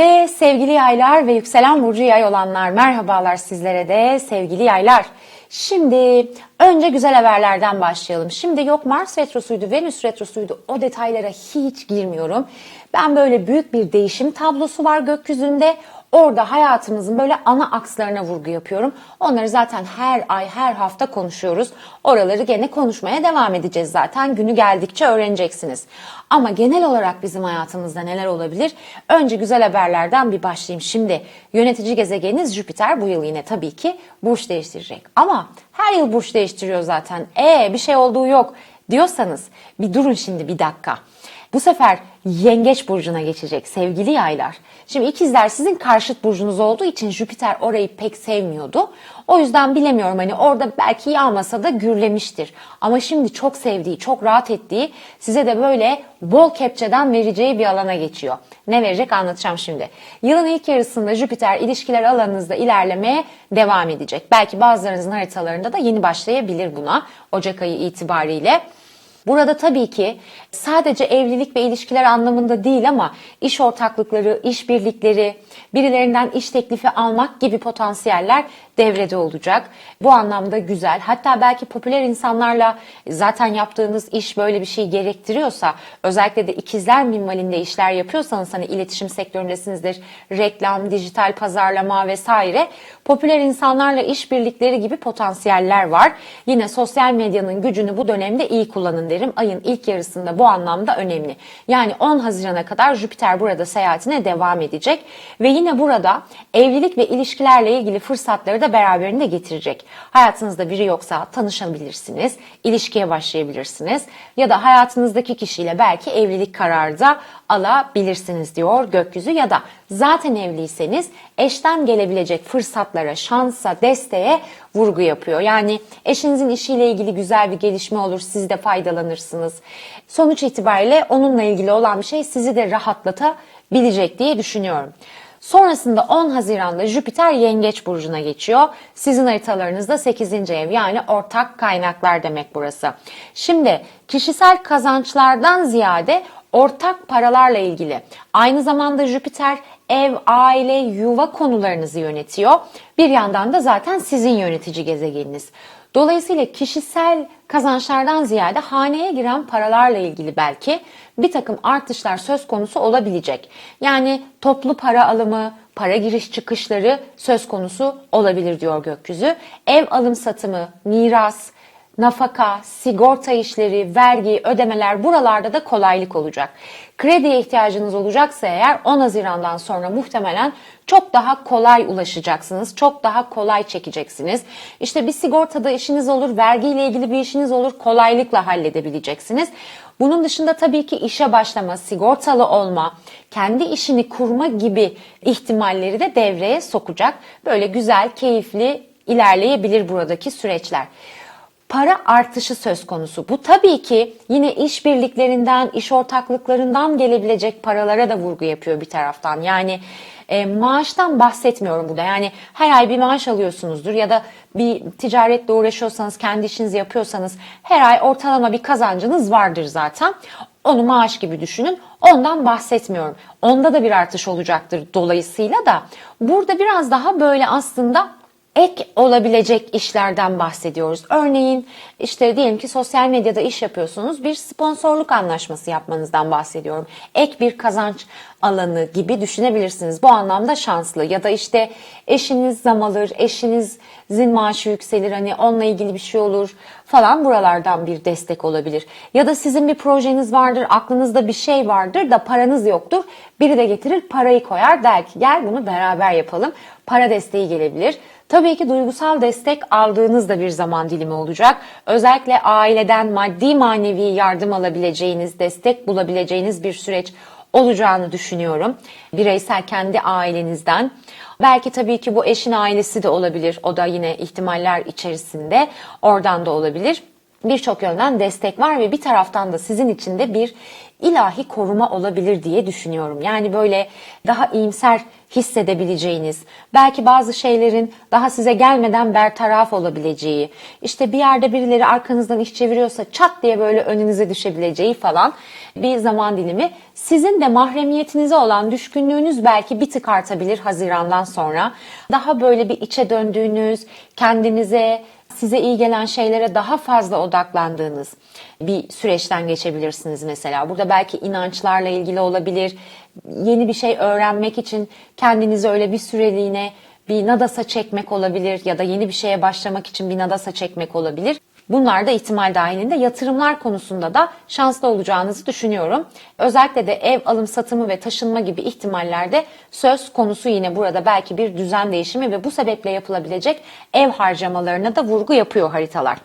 Ve sevgili yaylar ve yükselen burcu yay olanlar merhabalar sizlere de sevgili yaylar. Şimdi önce güzel haberlerden başlayalım. Şimdi yok Mars retrosuydu, Venüs retrosuydu o detaylara hiç girmiyorum. Ben böyle büyük bir değişim tablosu var gökyüzünde. Orada hayatımızın böyle ana akslarına vurgu yapıyorum. Onları zaten her ay, her hafta konuşuyoruz. Oraları gene konuşmaya devam edeceğiz zaten. Günü geldikçe öğreneceksiniz. Ama genel olarak bizim hayatımızda neler olabilir? Önce güzel haberlerden bir başlayayım. Şimdi yönetici gezegeniniz Jüpiter bu yıl yine tabii ki burç değiştirecek. Ama her yıl burç değiştiriyor zaten. E bir şey olduğu yok diyorsanız bir durun şimdi bir dakika. Bu sefer yengeç burcuna geçecek sevgili yaylar. Şimdi ikizler sizin karşıt burcunuz olduğu için Jüpiter orayı pek sevmiyordu. O yüzden bilemiyorum hani orada belki yağmasa da gürlemiştir. Ama şimdi çok sevdiği, çok rahat ettiği size de böyle bol kepçeden vereceği bir alana geçiyor. Ne verecek anlatacağım şimdi. Yılın ilk yarısında Jüpiter ilişkiler alanınızda ilerlemeye devam edecek. Belki bazılarınızın haritalarında da yeni başlayabilir buna Ocak ayı itibariyle. Burada tabii ki sadece evlilik ve ilişkiler anlamında değil ama iş ortaklıkları, iş birlikleri, birilerinden iş teklifi almak gibi potansiyeller devrede olacak. Bu anlamda güzel. Hatta belki popüler insanlarla zaten yaptığınız iş böyle bir şey gerektiriyorsa, özellikle de ikizler minvalinde işler yapıyorsanız hani iletişim sektöründesinizdir, reklam, dijital pazarlama vesaire, popüler insanlarla iş birlikleri gibi potansiyeller var. Yine sosyal medyanın gücünü bu dönemde iyi kullanın derim. Ayın ilk yarısında bu anlamda önemli. Yani 10 Haziran'a kadar Jüpiter burada seyahatine devam edecek ve yine burada evlilik ve ilişkilerle ilgili fırsatları da beraberinde getirecek. Hayatınızda biri yoksa tanışabilirsiniz, ilişkiye başlayabilirsiniz ya da hayatınızdaki kişiyle belki evlilik kararı da alabilirsiniz diyor gökyüzü ya da zaten evliyseniz eşten gelebilecek fırsatlara, şansa, desteğe vurgu yapıyor. Yani eşinizin işiyle ilgili güzel bir gelişme olur, siz de faydalanırsınız. Sonuç itibariyle onunla ilgili olan bir şey sizi de rahatlatabilecek diye düşünüyorum. Sonrasında 10 Haziran'da Jüpiter Yengeç burcuna geçiyor. Sizin haritalarınızda 8. ev yani ortak kaynaklar demek burası. Şimdi kişisel kazançlardan ziyade ortak paralarla ilgili. Aynı zamanda Jüpiter ev, aile, yuva konularınızı yönetiyor. Bir yandan da zaten sizin yönetici gezegeniniz. Dolayısıyla kişisel kazançlardan ziyade haneye giren paralarla ilgili belki bir takım artışlar söz konusu olabilecek. Yani toplu para alımı, para giriş çıkışları söz konusu olabilir diyor gökyüzü. Ev alım satımı, miras, nafaka, sigorta işleri, vergi, ödemeler buralarda da kolaylık olacak. Krediye ihtiyacınız olacaksa eğer 10 Haziran'dan sonra muhtemelen çok daha kolay ulaşacaksınız. Çok daha kolay çekeceksiniz. İşte bir sigortada işiniz olur, vergiyle ilgili bir işiniz olur, kolaylıkla halledebileceksiniz. Bunun dışında tabii ki işe başlama, sigortalı olma, kendi işini kurma gibi ihtimalleri de devreye sokacak. Böyle güzel, keyifli ilerleyebilir buradaki süreçler para artışı söz konusu. Bu tabii ki yine iş birliklerinden, iş ortaklıklarından gelebilecek paralara da vurgu yapıyor bir taraftan. Yani e, maaştan bahsetmiyorum burada. Yani her ay bir maaş alıyorsunuzdur ya da bir ticaretle uğraşıyorsanız, kendi işinizi yapıyorsanız her ay ortalama bir kazancınız vardır zaten. Onu maaş gibi düşünün. Ondan bahsetmiyorum. Onda da bir artış olacaktır dolayısıyla da burada biraz daha böyle aslında ek olabilecek işlerden bahsediyoruz. Örneğin işte diyelim ki sosyal medyada iş yapıyorsunuz. Bir sponsorluk anlaşması yapmanızdan bahsediyorum. Ek bir kazanç alanı gibi düşünebilirsiniz. Bu anlamda şanslı ya da işte eşiniz zam alır, eşinizin maaşı yükselir hani onunla ilgili bir şey olur falan buralardan bir destek olabilir. Ya da sizin bir projeniz vardır, aklınızda bir şey vardır da paranız yoktur. Biri de getirir parayı koyar der ki gel bunu beraber yapalım. Para desteği gelebilir. Tabii ki duygusal destek aldığınız da bir zaman dilimi olacak. Özellikle aileden maddi manevi yardım alabileceğiniz, destek bulabileceğiniz bir süreç olacağını düşünüyorum. Bireysel kendi ailenizden. Belki tabii ki bu eşin ailesi de olabilir. O da yine ihtimaller içerisinde. Oradan da olabilir. birçok yönden destek var ve bir taraftan da sizin için de bir ilahi koruma olabilir diye düşünüyorum. Yani böyle daha iyimser hissedebileceğiniz, belki bazı şeylerin daha size gelmeden bertaraf olabileceği, işte bir yerde birileri arkanızdan iş çeviriyorsa çat diye böyle önünüze düşebileceği falan bir zaman dilimi. Sizin de mahremiyetinize olan düşkünlüğünüz belki bir tık artabilir Haziran'dan sonra. Daha böyle bir içe döndüğünüz, kendinize, size iyi gelen şeylere daha fazla odaklandığınız bir süreçten geçebilirsiniz mesela. Burada belki inançlarla ilgili olabilir. Yeni bir şey öğrenmek için kendinizi öyle bir süreliğine bir nadasa çekmek olabilir ya da yeni bir şeye başlamak için bir nadasa çekmek olabilir. Bunlar da ihtimal dahilinde yatırımlar konusunda da şanslı olacağınızı düşünüyorum. Özellikle de ev alım satımı ve taşınma gibi ihtimallerde söz konusu yine burada belki bir düzen değişimi ve bu sebeple yapılabilecek ev harcamalarına da vurgu yapıyor haritalar.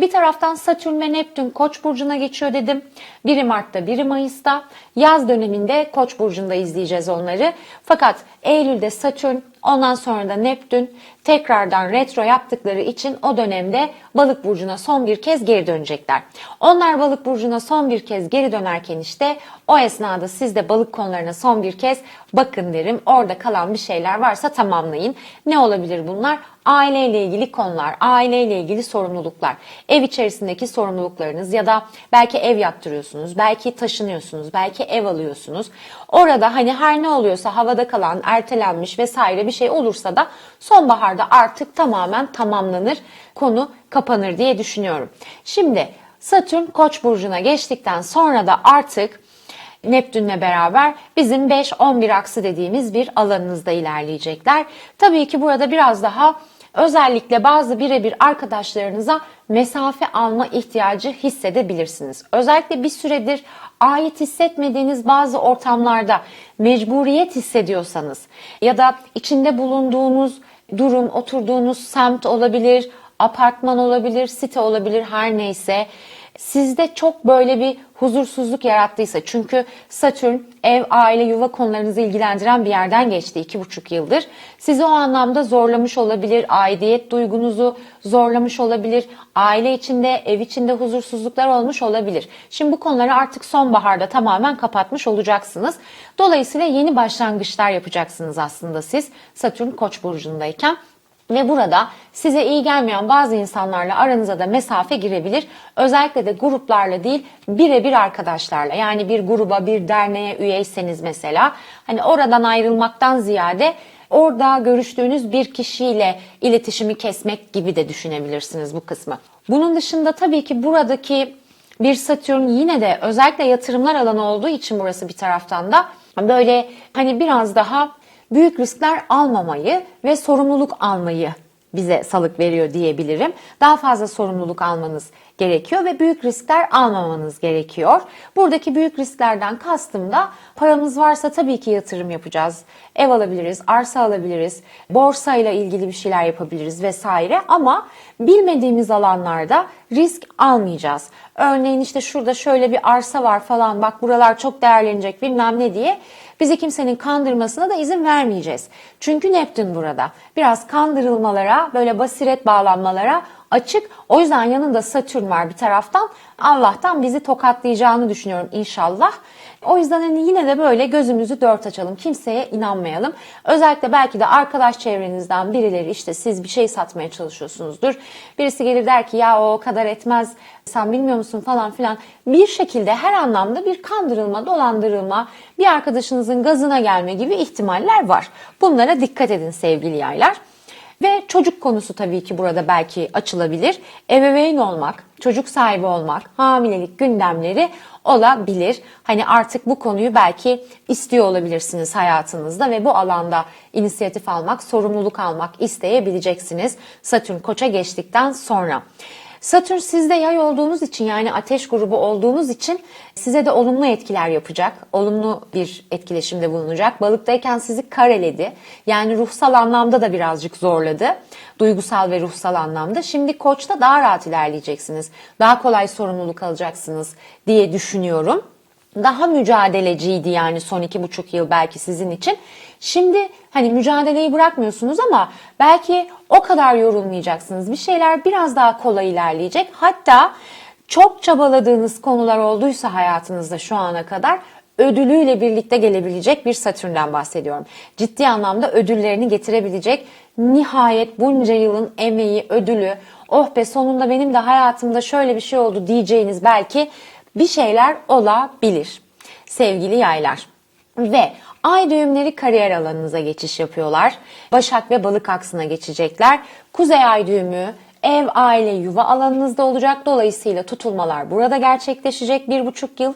Bir taraftan Satürn ve Neptün Koç burcuna geçiyor dedim. Biri Mart'ta, biri Mayıs'ta. Yaz döneminde Koç burcunda izleyeceğiz onları. Fakat Eylül'de Satürn, ondan sonra da Neptün tekrardan retro yaptıkları için o dönemde Balık burcuna son bir kez geri dönecekler. Onlar Balık burcuna son bir kez geri dönerken işte o esnada siz de balık konularına son bir kez bakın derim. Orada kalan bir şeyler varsa tamamlayın. Ne olabilir bunlar? Aileyle ilgili konular, aileyle ilgili sorumluluklar, ev içerisindeki sorumluluklarınız ya da belki ev yaptırıyorsunuz, belki taşınıyorsunuz, belki ev alıyorsunuz. Orada hani her ne oluyorsa havada kalan, ertelenmiş vesaire bir şey olursa da sonbaharda artık tamamen tamamlanır, konu kapanır diye düşünüyorum. Şimdi Satürn Koç burcuna geçtikten sonra da artık Neptünle beraber bizim 5-11 aksı dediğimiz bir alanınızda ilerleyecekler. Tabii ki burada biraz daha özellikle bazı birebir arkadaşlarınıza mesafe alma ihtiyacı hissedebilirsiniz. Özellikle bir süredir ait hissetmediğiniz bazı ortamlarda mecburiyet hissediyorsanız ya da içinde bulunduğunuz durum, oturduğunuz semt olabilir, apartman olabilir, site olabilir her neyse sizde çok böyle bir huzursuzluk yarattıysa çünkü Satürn ev, aile, yuva konularınızı ilgilendiren bir yerden geçti iki buçuk yıldır. Sizi o anlamda zorlamış olabilir, aidiyet duygunuzu zorlamış olabilir, aile içinde, ev içinde huzursuzluklar olmuş olabilir. Şimdi bu konuları artık sonbaharda tamamen kapatmış olacaksınız. Dolayısıyla yeni başlangıçlar yapacaksınız aslında siz Satürn Koç burcundayken. Ve burada size iyi gelmeyen bazı insanlarla aranıza da mesafe girebilir. Özellikle de gruplarla değil birebir arkadaşlarla. Yani bir gruba, bir derneğe üyeyseniz mesela hani oradan ayrılmaktan ziyade orada görüştüğünüz bir kişiyle iletişimi kesmek gibi de düşünebilirsiniz bu kısmı. Bunun dışında tabii ki buradaki bir Satürn yine de özellikle yatırımlar alanı olduğu için burası bir taraftan da böyle hani biraz daha büyük riskler almamayı ve sorumluluk almayı bize salık veriyor diyebilirim. Daha fazla sorumluluk almanız gerekiyor ve büyük riskler almamanız gerekiyor. Buradaki büyük risklerden kastım da paramız varsa tabii ki yatırım yapacağız. Ev alabiliriz, arsa alabiliriz, borsayla ilgili bir şeyler yapabiliriz vesaire ama bilmediğimiz alanlarda risk almayacağız. Örneğin işte şurada şöyle bir arsa var falan bak buralar çok değerlenecek bilmem ne diye Bizi kimsenin kandırmasına da izin vermeyeceğiz. Çünkü Neptün burada. Biraz kandırılmalara, böyle basiret bağlanmalara açık. O yüzden yanında Satürn var bir taraftan. Allah'tan bizi tokatlayacağını düşünüyorum inşallah. O yüzden hani yine de böyle gözümüzü dört açalım. Kimseye inanmayalım. Özellikle belki de arkadaş çevrenizden birileri işte siz bir şey satmaya çalışıyorsunuzdur. Birisi gelir der ki ya o kadar etmez sen bilmiyor musun falan filan. Bir şekilde her anlamda bir kandırılma, dolandırılma, bir arkadaşınızın gazına gelme gibi ihtimaller var. Bunlara dikkat edin sevgili yaylar. Ve çocuk konusu tabii ki burada belki açılabilir. Ebeveyn olmak, çocuk sahibi olmak, hamilelik gündemleri olabilir. Hani artık bu konuyu belki istiyor olabilirsiniz hayatınızda ve bu alanda inisiyatif almak, sorumluluk almak isteyebileceksiniz Satürn Koç'a geçtikten sonra. Satürn sizde yay olduğunuz için yani ateş grubu olduğunuz için size de olumlu etkiler yapacak. Olumlu bir etkileşimde bulunacak. Balıktayken sizi kareledi. Yani ruhsal anlamda da birazcık zorladı. Duygusal ve ruhsal anlamda. Şimdi koçta daha rahat ilerleyeceksiniz. Daha kolay sorumluluk alacaksınız diye düşünüyorum. Daha mücadeleciydi yani son iki buçuk yıl belki sizin için. Şimdi hani mücadeleyi bırakmıyorsunuz ama belki o kadar yorulmayacaksınız. Bir şeyler biraz daha kolay ilerleyecek. Hatta çok çabaladığınız konular olduysa hayatınızda şu ana kadar ödülüyle birlikte gelebilecek bir Satürn'den bahsediyorum. Ciddi anlamda ödüllerini getirebilecek nihayet bunca yılın emeği, ödülü, oh be sonunda benim de hayatımda şöyle bir şey oldu diyeceğiniz belki bir şeyler olabilir. Sevgili yaylar. Ve ay düğümleri kariyer alanınıza geçiş yapıyorlar. Başak ve balık aksına geçecekler. Kuzey ay düğümü ev, aile, yuva alanınızda olacak. Dolayısıyla tutulmalar burada gerçekleşecek bir buçuk yıl.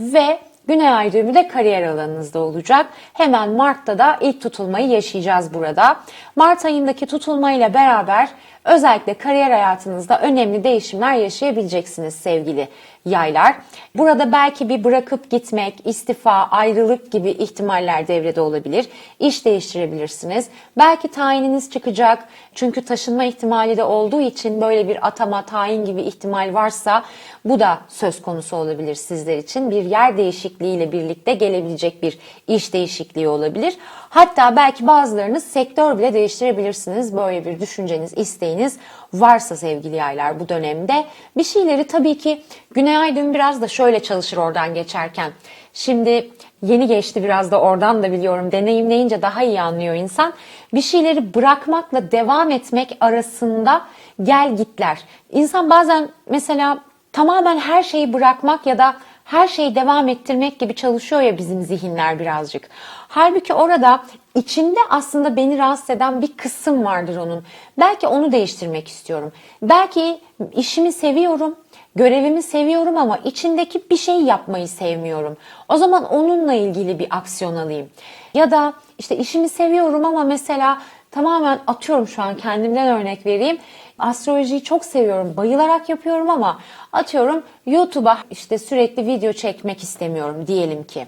Ve Güney ay düğümü de kariyer alanınızda olacak. Hemen Mart'ta da ilk tutulmayı yaşayacağız burada. Mart ayındaki tutulmayla beraber özellikle kariyer hayatınızda önemli değişimler yaşayabileceksiniz sevgili yaylar. Burada belki bir bırakıp gitmek, istifa, ayrılık gibi ihtimaller devrede olabilir. İş değiştirebilirsiniz. Belki tayininiz çıkacak. Çünkü taşınma ihtimali de olduğu için böyle bir atama, tayin gibi ihtimal varsa bu da söz konusu olabilir sizler için. Bir yer değişikliğiyle birlikte gelebilecek bir iş değişikliği olabilir. Hatta belki bazılarınız sektör bile değiştirebilirsiniz. Böyle bir düşünceniz, isteğiniz varsa sevgili yaylar bu dönemde. Bir şeyleri tabii ki Güney Ay düğümü biraz da şöyle çalışır oradan geçerken. Şimdi yeni geçti biraz da oradan da biliyorum. Deneyimleyince daha iyi anlıyor insan. Bir şeyleri bırakmakla devam etmek arasında gel gitler. İnsan bazen mesela tamamen her şeyi bırakmak ya da her şeyi devam ettirmek gibi çalışıyor ya bizim zihinler birazcık. Halbuki orada içinde aslında beni rahatsız eden bir kısım vardır onun. Belki onu değiştirmek istiyorum. Belki işimi seviyorum, görevimi seviyorum ama içindeki bir şey yapmayı sevmiyorum. O zaman onunla ilgili bir aksiyon alayım. Ya da işte işimi seviyorum ama mesela tamamen atıyorum şu an kendimden örnek vereyim. Astrolojiyi çok seviyorum, bayılarak yapıyorum ama atıyorum YouTube'a işte sürekli video çekmek istemiyorum diyelim ki.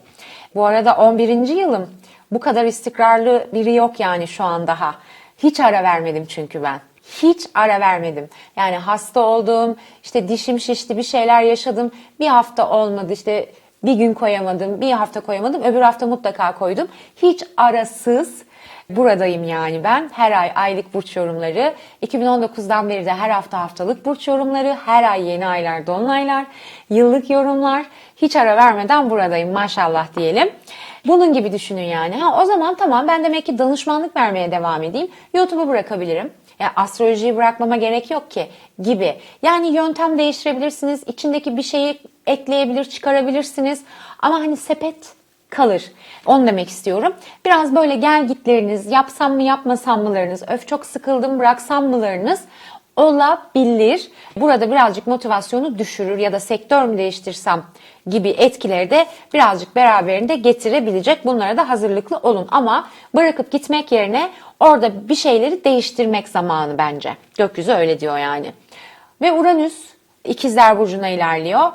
Bu arada 11. yılım. Bu kadar istikrarlı biri yok yani şu an daha. Hiç ara vermedim çünkü ben. Hiç ara vermedim. Yani hasta oldum, işte dişim şişti, bir şeyler yaşadım. Bir hafta olmadı işte bir gün koyamadım, bir hafta koyamadım, öbür hafta mutlaka koydum. Hiç arasız buradayım yani ben. Her ay aylık burç yorumları. 2019'dan beri de her hafta haftalık burç yorumları. Her ay yeni aylar, dolunaylar, yıllık yorumlar. Hiç ara vermeden buradayım maşallah diyelim. Bunun gibi düşünün yani. Ha, o zaman tamam ben demek ki danışmanlık vermeye devam edeyim. YouTube'u bırakabilirim. Ya astrolojiyi bırakmama gerek yok ki gibi. Yani yöntem değiştirebilirsiniz. İçindeki bir şeyi ekleyebilir, çıkarabilirsiniz. Ama hani sepet kalır. Onu demek istiyorum. Biraz böyle gel gitleriniz, yapsam mı yapmasam mılarınız, öf çok sıkıldım bıraksam mılarınız olabilir. Burada birazcık motivasyonu düşürür ya da sektör mü değiştirsem gibi etkileri de birazcık beraberinde getirebilecek. Bunlara da hazırlıklı olun. Ama bırakıp gitmek yerine orada bir şeyleri değiştirmek zamanı bence. Gökyüzü öyle diyor yani. Ve Uranüs ikizler burcuna ilerliyor.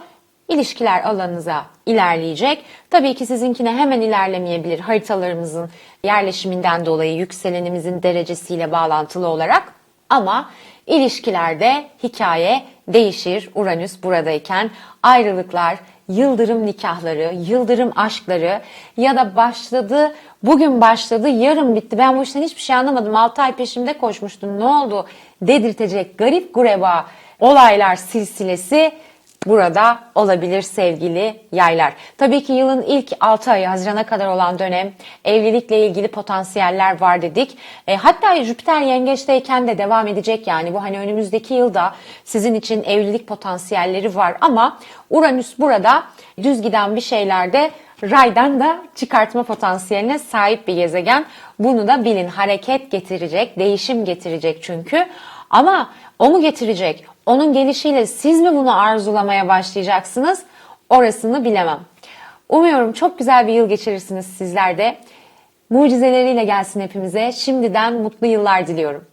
İlişkiler alanınıza ilerleyecek. Tabii ki sizinkine hemen ilerlemeyebilir haritalarımızın yerleşiminden dolayı yükselenimizin derecesiyle bağlantılı olarak. Ama ilişkilerde hikaye değişir. Uranüs buradayken ayrılıklar, yıldırım nikahları, yıldırım aşkları ya da başladı, bugün başladı, yarın bitti. Ben bu işten hiçbir şey anlamadım. 6 ay peşimde koşmuştum. Ne oldu? Dedirtecek garip gureba olaylar silsilesi burada olabilir sevgili yaylar. Tabii ki yılın ilk 6 ayı Haziran'a kadar olan dönem evlilikle ilgili potansiyeller var dedik. E, hatta Jüpiter yengeçteyken de devam edecek yani bu hani önümüzdeki yılda sizin için evlilik potansiyelleri var ama Uranüs burada düz giden bir şeylerde raydan da çıkartma potansiyeline sahip bir gezegen. Bunu da bilin hareket getirecek, değişim getirecek çünkü. Ama o mu getirecek? Onun gelişiyle siz mi bunu arzulamaya başlayacaksınız? Orasını bilemem. Umuyorum çok güzel bir yıl geçirirsiniz sizler de. Mucizeleriyle gelsin hepimize. Şimdiden mutlu yıllar diliyorum.